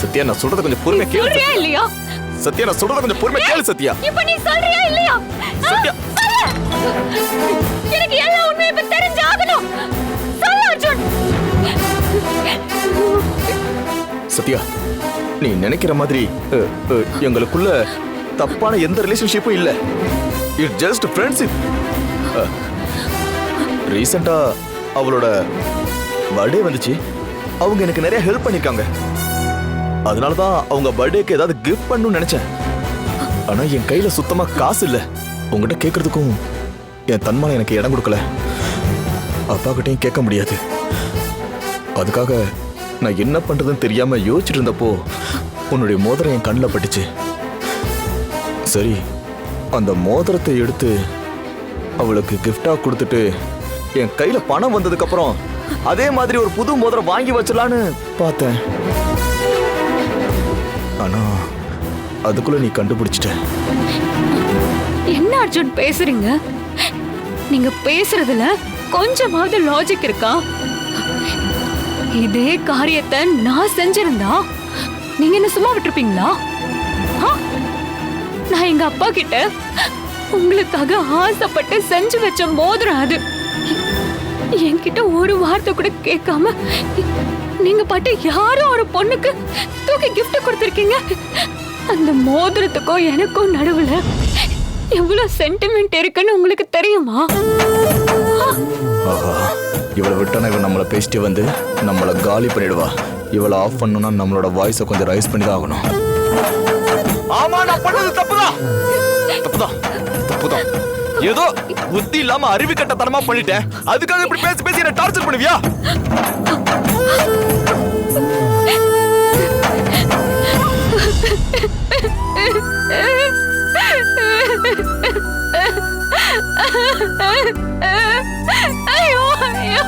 சத்யா நான் சொல்றத கொஞ்சம் பொறுமையா கேளு. இல்லையா? சத்யா நான் சொல்றத கொஞ்சம் பொறுமையா கேளு சத்யா. இப்ப நீ சொல்றியா இல்லையா? சத்யா. எனக்கு எல்லா உண்மையும் இப்ப தெரிஞ்சாகணும். சொல்லு அர்ஜுன். சத்யா நீ நினைக்கிற மாதிரி எங்களுக்குள்ள தப்பான எந்த ரிலேஷன்ஷிப்பும் இல்ல. இட் ஜஸ்ட் ஃப்ரெண்ட்ஷிப் ரீசெண்டா அவளோட பர்த்டே வந்துச்சு. அவங்க எனக்கு நிறைய ஹெல்ப் பண்ணிருக்காங்க. அதனால தான் அவங்க பர்த்டேக்கு ஏதாவது கிஃப்ட் பண்ணணும்னு நினைச்சேன். ஆனா என் கையில சுத்தமா காசு இல்ல. உங்ககிட்ட கேட்கறதுக்கும் என் தன்மான எனக்கு இடம் கொடுக்கல. அப்பா கிட்டையும் கேட்க முடியாது. அதுக்காக நான் என்ன பண்றதுன்னு தெரியாம யோசிச்சுட்டு இருந்தப்போ உன்னுடைய மோதிரம் என் கண்ணில் பட்டுச்சு. சரி அந்த மோதிரத்தை எடுத்து அவளுக்கு கிஃப்டா கொடுத்துட்டு என் கையில பணம் வந்ததுக்கு அப்புறம் அதே மாதிரி ஒரு புது மோதிரம் வாங்கி வச்சிடலான்னு பார்த்தேன். ஆனா அதுக்குள்ள நீ கண்டுபிடிச்சிட்ட. என்ன அர்ஜுன் பேசுறீங்க? நீங்க பேசுறதுல கொஞ்சமாவது லாஜிக் இருக்கா? இதே காரியத்தை நான் செஞ்சிருந்தா நீங்க என்ன சும்மா விட்டுருப்பீங்களா? ஆ? நான் எங்க அப்பா கிட்ட உங்களுக்காக ஆசைப்பட்டு செஞ்சு வச்ச மோதிரம் அது. என்கிட்ட ஒரு வார்த்தை கூட கேட்காம நீங்க பாட்டு யாரோ ஒரு பொண்ணுக்கு தூக்கி gift கொடுத்திருக்கீங்க? அந்த மோதிரத்துக்கும் எனக்கும் நடுவுல எவ்வளவு சென்டிமெண்ட் இருக்குன்னு உங்களுக்கு தெரியுமா? ஆஹா இவளை விட்டானா இவன் நம்மளை பேசிட்டு வந்து நம்மளை காலி பண்ணிடுவா. இவளை ஆஃப் பண்ணணும்னா நம்மளோட வாய்ஸை கொஞ்சம் ரைஸ் பண்ணி தான் ஆகணும். ஆமா நான் பண்ணது தப்புதான். தப்புதான். தப்புதான். ஏதோ புத்தி இல்லாம அறிவு கட்டத்தனமா பண்ணிட்டேன். அதுக்காக இப்படி பேசி பேசி என்ன டார்ச்சர் பண்ணுவியா? ஐயோ ஐயோ.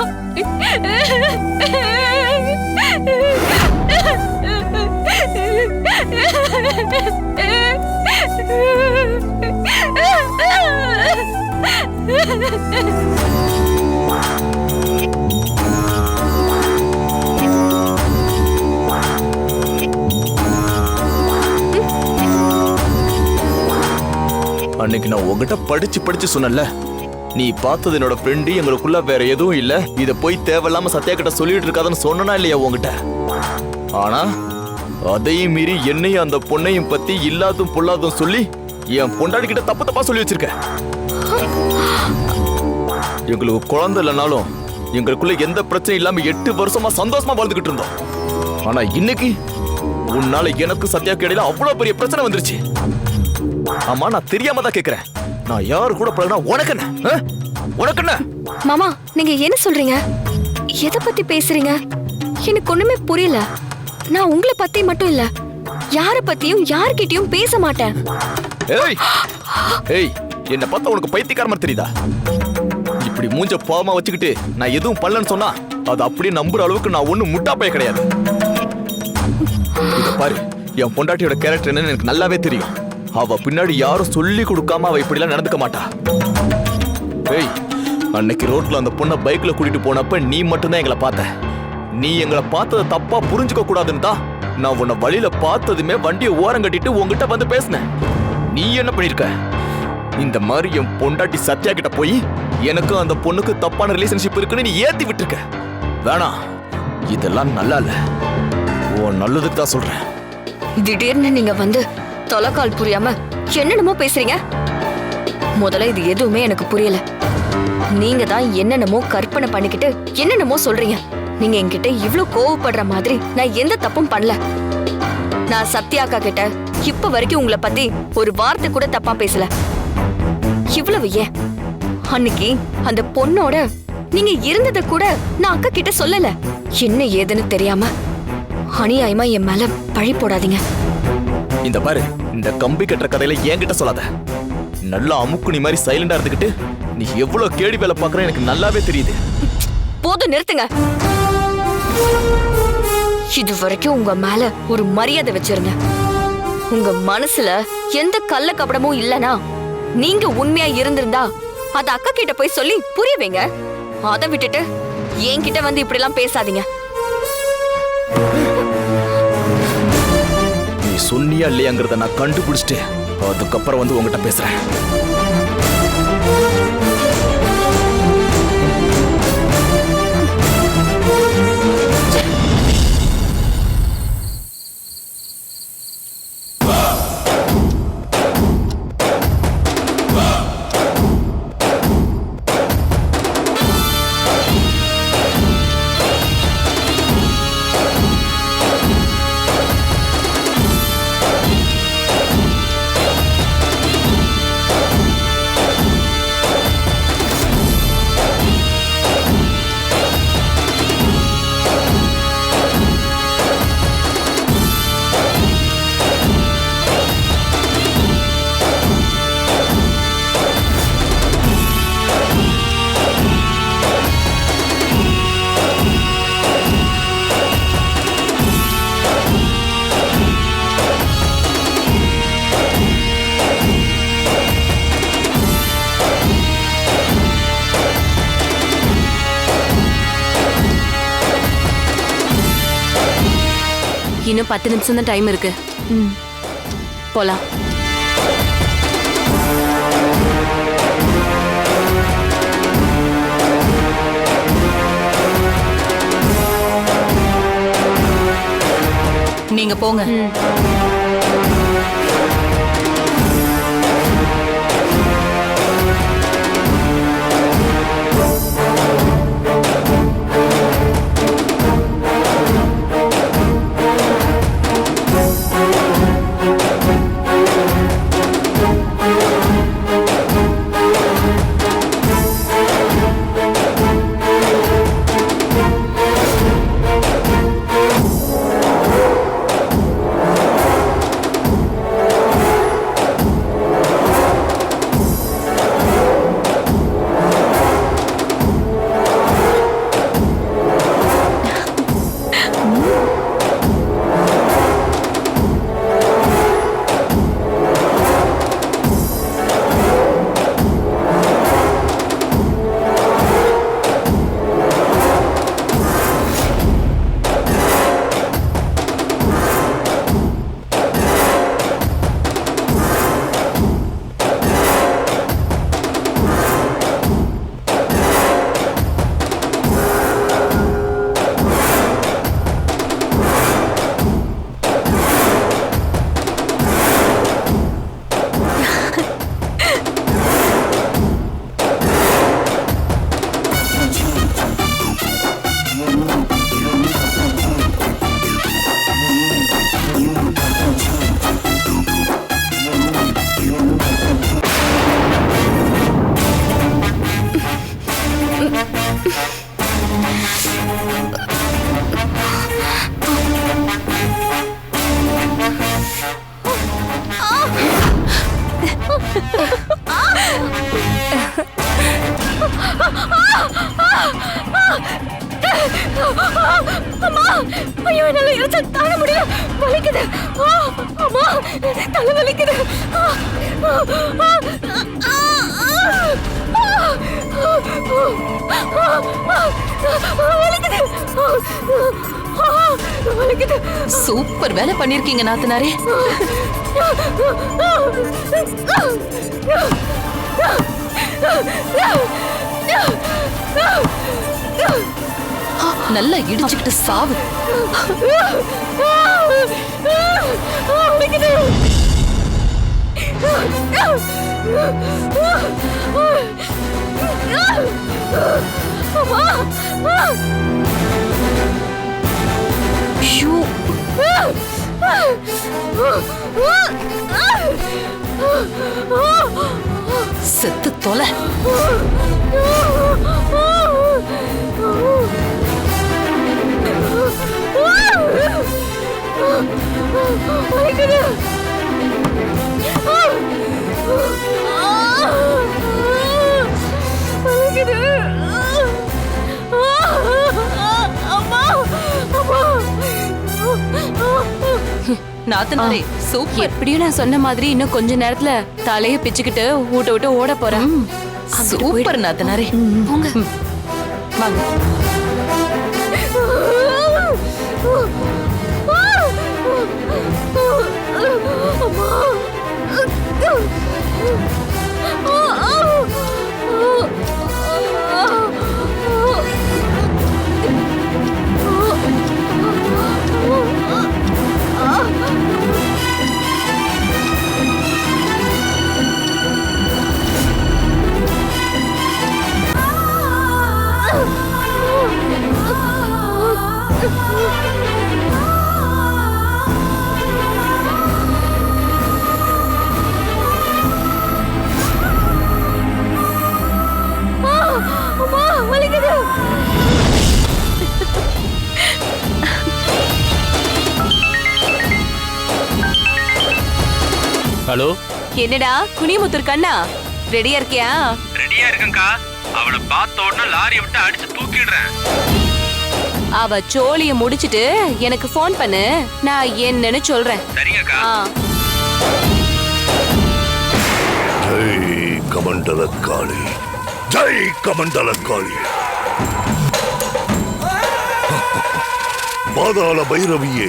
அன்னைக்கு நான் உங்ககிட்ட படிச்சு படிச்சு சொன்னேன்ல. நீ பார்த்தது என்னோட ஃப்ரெண்டு எங்களுக்குள்ள வேற எதுவும் இல்ல. இத போய் தேவையில்லாம சத்யா கிட்ட சொல்லிட்டு இருக்காதுன்னு சொன்னனா இல்லையா உங்ககிட்ட ஆனா அதையும் மீறி என்னையும் அந்த பொண்ணையும் பத்தி இல்லாதும் பொல்லாதும் சொல்லி என் பொண்டாடி கிட்ட தப்பு தப்பா சொல்லி வச்சிருக்க. எங்களுக்கு குழந்தை இல்லைனாலும் எங்களுக்குள்ள எந்த பிரச்சனையும் இல்லாம எட்டு வருஷமா சந்தோஷமா வாழ்ந்துகிட்டு இருந்தோம். ஆனா இன்னைக்கு உன்னால எனக்கு சத்யாக்கு இடையில அவ்வளவு பெரிய பிரச்சனை வந்துருச்சு. ஆமா நான் தெரியாம தான் கேக்குறேன். நான் யாரு கூட பழகினா உனக்கு என்ன? உனக்கு என்ன? மாமா நீங்க என்ன சொல்றீங்க? எதை பத்தி பேசுறீங்க? எனக்கு ஒண்ணுமே புரியல. நான் உங்களை பத்தி மட்டும் இல்ல யார பத்தியும் யார்கிட்டயும் பேச மாட்டேன். ஏய் ஏய் என்ன பார்த்தா உனக்கு பைத்தியக்காரமா தெரியுதா? இப்படி மூஞ்ச பாவமா வச்சுக்கிட்டு நான் எதுவும் பண்ணலன்னு சொன்னா அது அப்படியே நம்புற அளவுக்கு நான் ஒன்னும் முட்டாப்பைய கிடையாது. இத பாரு என் பொண்டாட்டியோட கேரக்டர் என்னன்னு எனக்கு நல்லாவே தெரியும். அவ பின்னாடி யாரும் சொல்லி கொடுக்காம அவ இப்படிலாம் நடந்துக்க மாட்டா. ஏய் அன்னைக்கு ரோட்ல அந்த பொண்ணை பைக்ல கூட்டிட்டு போனப்ப நீ மட்டும்தான் எங்களை பார்த்த. நீ எங்களை பார்த்ததை தப்பா புரிஞ்சுக்க கூடாதுன்னு தான் நான் உன்னை வழியில பார்த்ததுமே வண்டியை ஓரம் கட்டிட்டு உங்ககிட்ட வந்து பேசினேன். நீ என்ன பண்ணிருக்க? இந்த மாதிரி என் பொண்டாட்டி சத்யா கிட்ட போய் எனக்கும் அந்த பொண்ணுக்கு தப்பான ரிலேஷன்ஷிப் இருக்குன்னு நீ ஏத்தி விட்டுருக்க. வேணாம் இதெல்லாம் நல்லா இல்ல. உன் நல்லதுக்கு தான் சொல்றேன். திடீர்னு நீங்க வந்து தொலைக்கால் புரியாம என்னென்னமோ பேசுறீங்க? முதல்ல இது எதுவுமே எனக்கு புரியல. நீங்க தான் என்னென்னமோ கற்பனை பண்ணிக்கிட்டு என்னென்னமோ சொல்றீங்க. நீங்க என்கிட்ட இவ்ளோ கோவப்படுற மாதிரி நான் எந்த தப்பும் பண்ணல. நான் சத்யா அக்கா கிட்ட இப்ப வரைக்கும் உங்களை பத்தி ஒரு வார்த்தை கூட தப்பா பேசல. இவ்வளவு ஏன்? அன்னைக்கு அந்த பொண்ணோட நீங்க இருந்தத கூட நான் அக்கா கிட்ட சொல்லல. என்ன ஏதுன்னு தெரியாம அநியாயமா என் மேல பழி போடாதீங்க. இந்த பாரு இந்த கம்பி கட்டுற கதையில என்கிட்ட சொல்லாத. நல்லா அமுக்குனி மாதிரி சைலண்டா இருந்துகிட்டு நீ எவ்வளவு கேடி வேலை பாக்குற எனக்கு நல்லாவே தெரியுது. போதும் நிறுத்துங்க. இது வரைக்கும் உங்க மேல ஒரு மரியாதை வச்சிருந்தேன் உங்க மனசுல எந்த கள்ள கபடமும் இல்லனா நீங்க உண்மையா இருந்திருந்தா அத அக்கா கிட்ட போய் சொல்லி புரிய வைங்க. அதை விட்டுட்டு என்கிட்ட வந்து இப்படி எல்லாம் பேசாதீங்க. நீ சொன்னியா இல்லையாங்கிறத நான் கண்டுபிடிச்சிட்டு அதுக்கப்புறம் வந்து உங்ககிட்ட பேசுறேன். இன்னும் பத்து நிமிஷம் தான் டைம் இருக்கு. ம். போலாம். நீங்க போங்க. ஐயோ என்னால இருச்ச தாங்க முடியல வலிக்குது அம்மா தலை வலிக்குது சூப்பர் வேலை பண்ணிருக்கீங்க நாத்தனாரே No! நல்லா இடிச்சுக்கிட்டு சாவு. ஷூ செத்து தொலை. நாத்தனாரே சூப்பர். எப்படியும் நான் சொன்ன மாதிரி இன்னும் கொஞ்ச நேரத்துல தலைய பிச்சுக்கிட்டு ஊட்ட விட்டு ஓட போறேன். சூப்பர் நாத்தனாரே. போங்க. வாங்க. Ah! என்னடா குனிமுத்தூர் கண்ணா? ரெடியா இருக்கியா? ரெடியா இருக்கேன்க்கா. அவளை பார்த்த உடனே லாரியை விட்டு அடிச்சு தூக்கிடுறேன். அவ சோழிய முடிச்சிட்டு எனக்கு ஃபோன் பண்ணு. நான் என்னன்னு சொல்றேன். சரிங்கக்கா. ஜெய் கமண்டல காளி ஜெய் கமண்டல பாதாள பைரவியே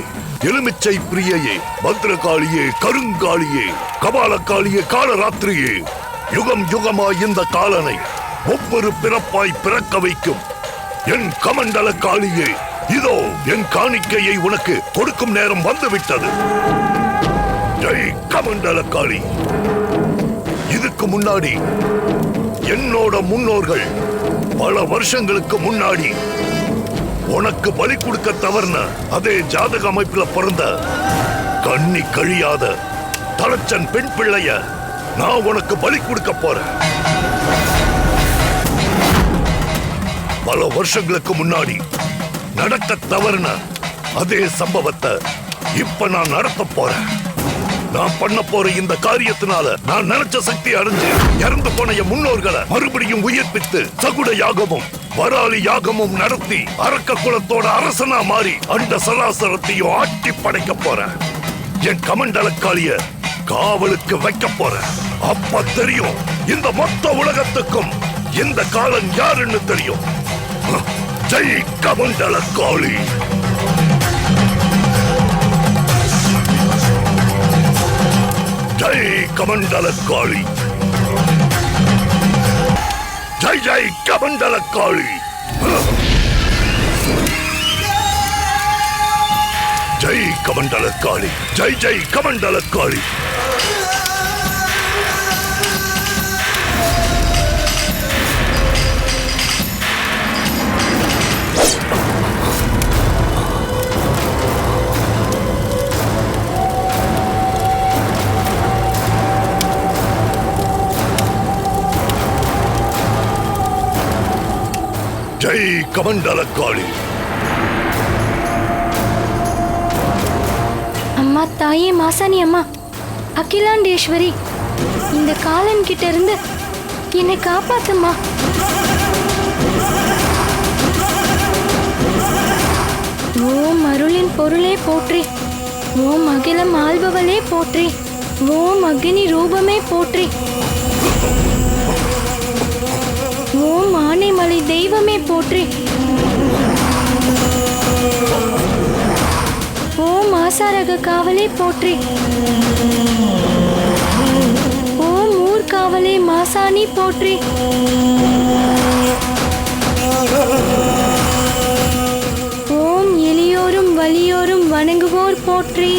எலுமிச்சை பிரியையே பத்ரகாளியே கருங்காளியே கபாலக்காளியே காலராத்திரியே. யுகம் யுகமாய் இந்த காலனை ஒவ்வொரு பிறப்பாய் பிறக்க வைக்கும். என் கமண்டல காளியே இதோ என் காணிக்கையை உனக்கு கொடுக்கும் நேரம் வந்துவிட்டது. ஜெய் கமண்டல காளி. இதுக்கு முன்னாடி என்னோட முன்னோர்கள் பல வருஷங்களுக்கு முன்னாடி உனக்கு பலி கொடுக்க தவறுன அதே ஜாதக அமைப்புல பிறந்த கண்ணி கழியாத தலச்சன் பெண் பிள்ளைய நான் உனக்கு பலி கொடுக்க போறேன். பல வருஷங்களுக்கு முன்னாடி நடக்க தவறுன அதே சம்பவத்தை இப்ப நான் நடத்த போறேன். நான் பண்ண போற இந்த காரியத்தினால நான் நினைச்ச சக்தி அடைஞ்சு இறந்து போன என் முன்னோர்களை மறுபடியும் உயிர்ப்பித்து சகுட யாகமும் வராளி யாகமும் நடத்தி அரக்க குலத்தோட அரசனா மாறி அண்ட சராசரத்தையும் ஆட்டி படைக்க போறேன். என் கமண்டலக்காளிய காவலுக்கு வைக்க போறேன். அப்ப தெரியும் இந்த மொத்த உலகத்துக்கும் இந்த காலம் யாருன்னு தெரியும். ஜெய் கமண்டலக்காளி ஜெய் கமண்டல காளி ஜெய் ஜெய் கமண்டல காளி ஜெய் கமண்டல காளி ஜெய் ஜெய் கமண்டல காளி ஜெய் கமண்டல காளி அம்மா தாயே மாசாணி அம்மா அகிலாண்டேஸ்வரி இந்த காலன் கிட்ட இருந்து என்னை காப்பாத்துமா ஓம் அருளின் பொருளே போற்றி ஓம் அகிலம் ஆள்பவளே போற்றி ஓம் அக்னி ரூபமே போற்றி. ஆனைமலை தெய்வமே போற்றி. ஓம் ஆசாரக காவலே போற்றி. ஓம் ஊர்காவலே மாசாணி போற்றி. ஓம் எளியோரும் வலியோரும் வணங்குவோர் போற்றி.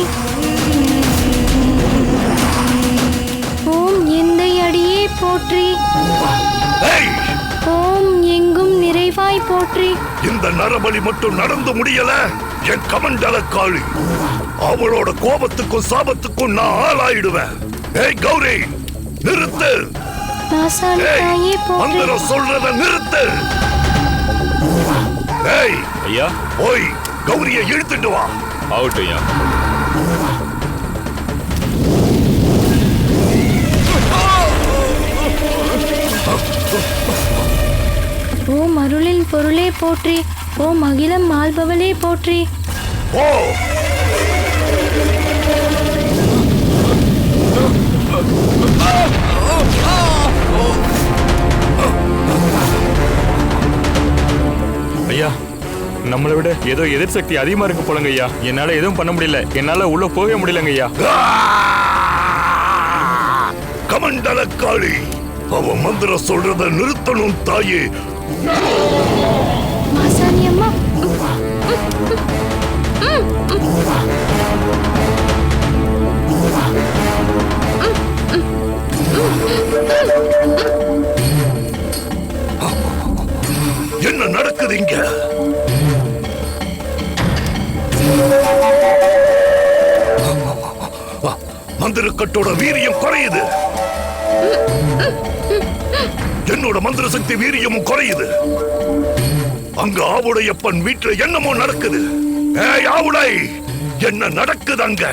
ஓம் எந்தை அடியே போற்றி. போற்றி. இந்த நரபலி மட்டும் நடந்து முடியல. என் கமண்டல காளி. அவளோட கோபத்துக்கும் சாபத்துக்கும் நான் ஆளாயிடுவேன். ஏய் கௌரி நிறுத்து. மந்திரம் சொல்றத நிறுத்து. ஏய் ஐயா. போய் கௌரிய இழுத்துட்டு வா. ஆகட்டும் ஐயா. அருளின் பொருளே போற்றி ஓம் அகிலம் ஆள்பவளே போற்றி. போ ஐயா நம்மளை விட ஏதோ எதிர் சக்தி அதிகமா இருக்கு போலங்க ஐயா. என்னால எதுவும் பண்ண முடியல. என்னால உள்ள போக முடியலங்க ஐயா. கமண்டல காளி அவ மந்திரம் சொல்றத நிறுத்தணும் தாயே. என்ன நடக்குது இங்க? மந்திரக்கட்டோட வீரியம் குறையுது. என்னோட மந்திர சக்தி வீரியமும் குறையுது அங்க ஆவுடையப்பன் வீட்டுல என்னமோ நடக்குது ஏய் ஆவுடை என்ன நடக்குது அங்க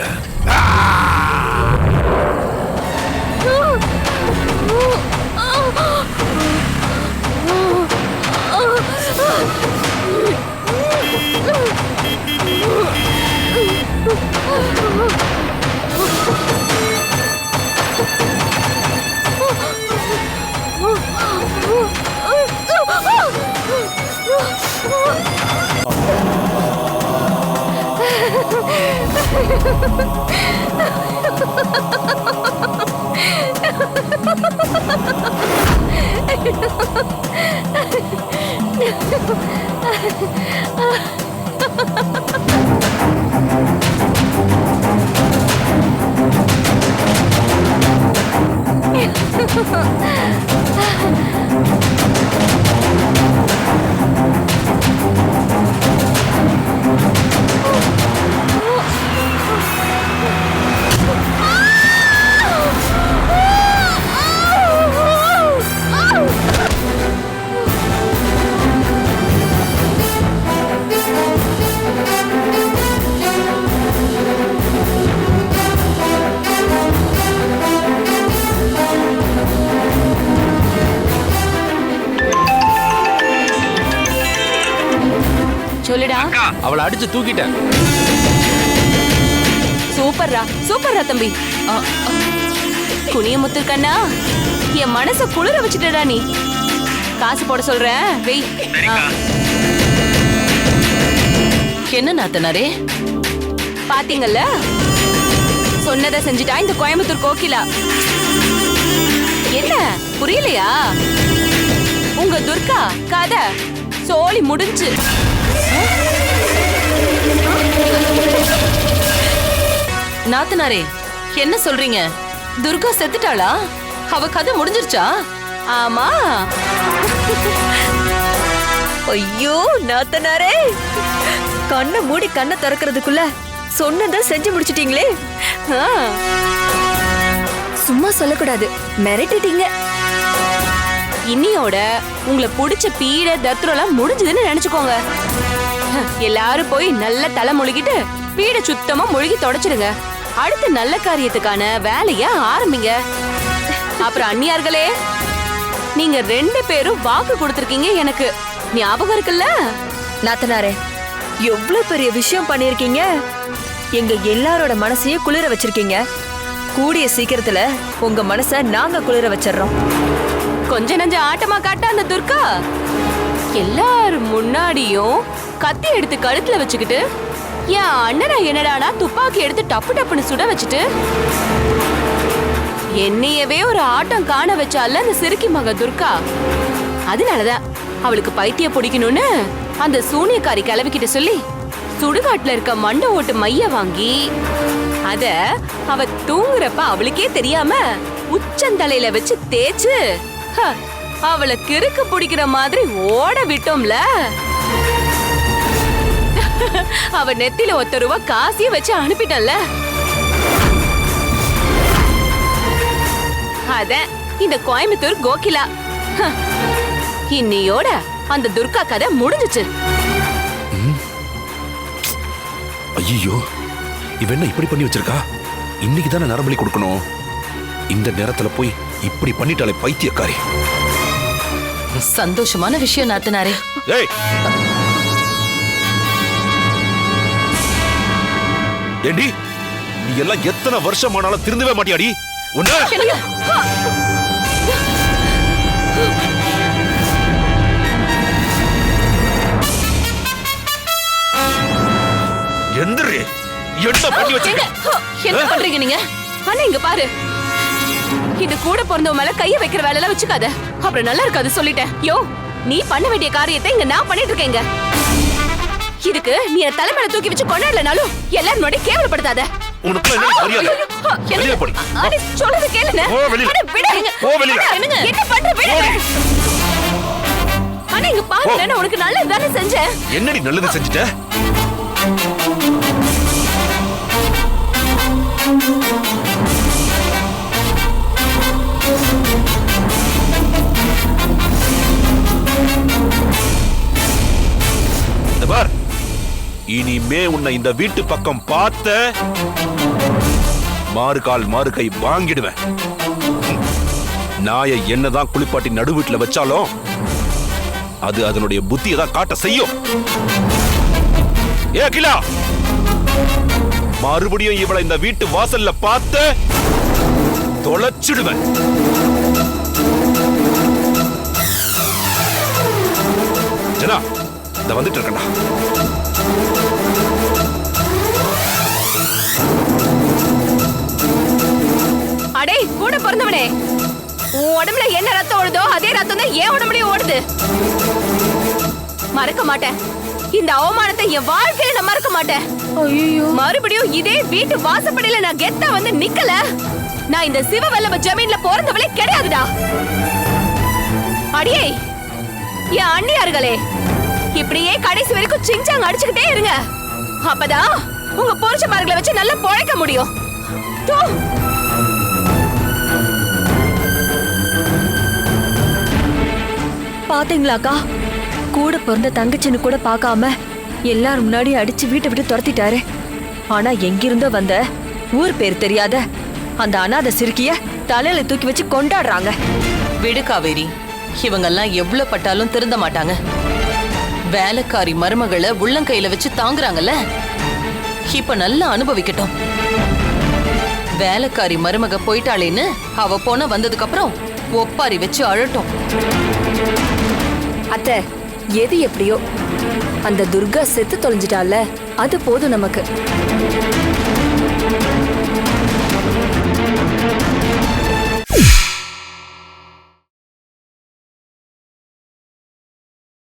Ha ha ha! சொல்லுடா அவளை அடிச்சு தூக்கிட்டேன். சூப்பர்ரா சூப்பர்ரா தம்பி. குனிய முத்துக்கண்ணா என் மனச குளிர வச்சுட்டடா நீ. காசு போட சொல்றேன் வெய். என்ன நாத்தனாரே? பாத்தீங்கல்ல? சொன்னதை செஞ்சுட்டா இந்த கோயம்புத்தூர் கோகிலா. என்ன புரியலையா? உங்க துர்கா கதை சோலி முடிஞ்சு. நாத்தனாரே என்ன சொல்றீங்க? துர்கா செத்துட்டாளா? அவ கதை முடிஞ்சிருச்சா? ஆமா. ஐயோ நாத்தனாரே. கண்ணை மூடி கண்ணை திறக்கிறதுக்குள்ள சொன்னதை செஞ்சு முடிச்சிட்டீங்களே. ஆ, சும்மா சொல்லக்கூடாது. மிரட்டிட்டீங்க. இன்னியோட உங்களை பிடிச்ச பீட தத்ரோலாம் முடிஞ்சதுன்னு நினைச்சுக்கோங்க. எல்லாரும் போய் நல்ல தலை முழுகிட்டு பீட சுத்தமா முழுகி தொடச்சிடுங்க. அடுத்த நல்ல காரியத்துக்கான வேலைய ஆரம்பிங்க. அப்புறம் அந்நியார்களே நீங்க ரெண்டு பேரும் வாக்கு கொடுத்துருக்கீங்க எனக்கு. ஞாபகம் இருக்குல்ல? நாத்தனாரே எவ்வளவு பெரிய விஷயம் பண்ணிருக்கீங்க எங்க எல்லாரோட மனசையும் குளிர வச்சிருக்கீங்க. கூடிய சீக்கிரத்துல உங்க மனச நாங்க குளிர வச்சிடுறோம். கொஞ்ச நஞ்ச ஆட்டமா காட்ட அந்த துர்கா? எல்லார் முன்னாடியும் கத்தி எடுத்து கழுத்துல வச்சுக்கிட்டு என் அண்ணனை என்னடானா துப்பாக்கி எடுத்து டப்பு டப்புன்னு சுட வச்சுட்டு? என்னையவே ஒரு ஆட்டம் காண வச்சால அந்த சிறுக்கி மக துர்கா. அதனாலதான் அவளுக்கு பைத்திய பிடிக்கணும்னு அந்த சூனியக்காரி கிளவிக்கிட்ட சொல்லி சுடுகாட்டுல இருக்க மண்ட ஓட்டு மைய வாங்கி அத அவ தூங்குறப்ப அவளுக்கே தெரியாம உச்சந்தலையில வச்சு தேய்ச்சு அவளை கிறுக்கு பிடிக்கிற மாதிரி ஓட விட்டோம்ல. அவ நெத்தில ஒத்த ரூபா காசிய வச்சு அனுப்பிட்டல அத இந்த கோயம்புத்தூர் கோகிலா. ஹ, அந்த துர்கா கதை முடிஞ்சுச்சு. ஐயோ இவ என்ன இப்படி பண்ணி வச்சிருக்கா? இன்னைக்கு தானே நரபலி கொடுக்கணும். இந்த நேரத்துல போய் இப்படி பண்ணிட்டாலே பைத்தியக்காரி. சந்தோஷமான விஷயம் நாத்தனாரே. ஏய்! ஏண்டி நீ எல்லாம் எத்தனை வருஷம் ஆனாலும் திருந்தவே மாட்டியாடி? உன்ன எந்திரி. என்ன பண்ணி வச்சிருக்க? என்ன பண்றீங்க நீங்க? அண்ணா இங்க பாரு. இந்த கூட பிறந்தவ மேல கைய வைக்கிற வேலை எல்லாம் வச்சுக்காத. அப்புறம் நல்லா இருக்காது சொல்லிட்டேன். யோ நீ பண்ண வேண்டிய காரியத்தை இங்க நான் பண்ணிட்டு இருக்கேங்க. இதுக்கு நீ என் தலைமையில தூக்கி வச்சு கொண்டாடலனாலும் எல்லாரும் முன்னாடி கேவலப்படுத்தாத. உனக்கு என்ன மரியாதை. வெளியே போடி. அண்ணே, சொல்றது கேளுங்க. போ வெளியில. அண்ணே, விடுங்க. என்ன பண்ற? விடுங்க. அண்ணா இங்க பாருங்க நான் உனக்கு நல்லது தானே செஞ்சேன். என்னடி நல்லது செஞ்சுட்ட? இனிமே உன்னை இந்த வீட்டு பக்கம் பார்த்த மாறுகால் மாறுகை வாங்கிடுவேன். நாயை என்னதான் குளிப்பாட்டி நடு வீட்டுல வச்சாலும் அது அதனுடைய புத்தியை தான் காட்ட செய்யும். ஏ கிலா! மறுபடியும் இவளை இந்த வீட்டு வாசல்ல பார்த்து தொலைச்சிடுவேன். ஜனா இந்த வந்துட்டு இருக்கண்டா தான் என் உடம்புலயும் ஓடுது? மறக்க மாட்டேன். இந்த அவமானத்தை என் வாழ்க்கையில நான் மறக்க மாட்டேன். மறுபடியும் இதே வீட்டு வாசப்படியில நான் கெத்தா வந்து நிக்கல. நான் இந்த சிவவல்லப ஜமீன்ல பிறந்தவளே கிடையாதுடா. அடியே என் அண்ணியார்களே இப்படியே கடைசி வரைக்கும் சிங்சாங் அடிச்சுக்கிட்டே இருங்க. அப்பதான் உங்க புருஷமார்களை வச்சு நல்லா பொழைக்க முடியும். பாத்தீங்களாக்கா? கூட பிறந்த தங்கச்சின்னு கூட பார்க்காம எல்லாரும் முன்னாடி அடிச்சு வீட்டை விட்டு துரத்திட்டாரு. ஆனா எங்கிருந்தோ வந்த ஊர் பேர் தெரியாத அந்த அனாதை சிறுக்கிய தலையில தூக்கி வச்சு கொண்டாடுறாங்க. விடு காவேரி இவங்கெல்லாம் எவ்வளவு பட்டாலும் திருந்த மாட்டாங்க. வேலைக்காரி மருமகளை உள்ளங்கையில வச்சு தாங்குறாங்கல்ல? இப்ப நல்லா அனுபவிக்கட்டும். வேலைக்காரி மருமக போயிட்டாளேன்னு அவ போன வந்ததுக்கு அப்புறம் ஒப்பாரி வச்சு அழட்டும். அத்தை எது எப்படியோ? அந்த துர்கா செத்து தொலைஞ்சிட்டால அது போதும் நமக்கு.